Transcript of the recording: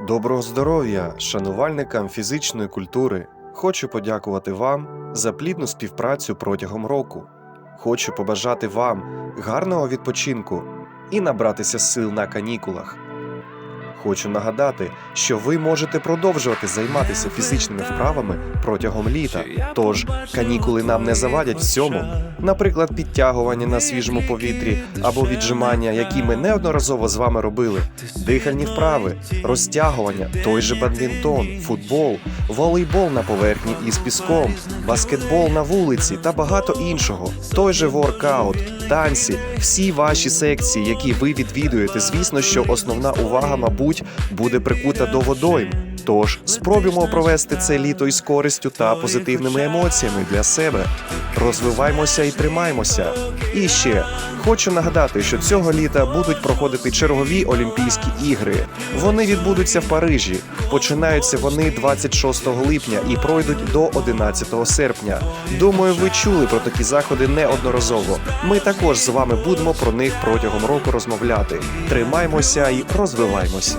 Доброго здоров'я, шанувальникам фізичної культури. Хочу подякувати вам за плідну співпрацю протягом року. Хочу побажати вам гарного відпочинку і набратися сил на канікулах. Хочу нагадати, що ви можете продовжувати займатися фізичними вправами протягом літа. Тож канікули нам не завадять в цьому. Наприклад, підтягування на свіжому повітрі або віджимання, які ми неодноразово з вами робили, дихальні вправи, розтягування, той же бадмінтон, футбол, волейбол на поверхні із піском, баскетбол на вулиці та багато іншого. Той же воркаут, танці, всі ваші секції, які ви відвідуєте. Звісно, що основна увага, мабуть, буде прикута до водойм. Тож спробуємо провести це літо із користю та позитивними емоціями для себе. Розвиваймося і тримаймося. І ще хочу нагадати, що цього літа будуть проходити чергові Олімпійські ігри. Вони відбудуться в Парижі. Починаються вони 26 липня і пройдуть до 11 серпня. Думаю, ви чули про такі заходи неодноразово. Ми також з вами будемо про них протягом року розмовляти. Тримаймося і розвиваймося.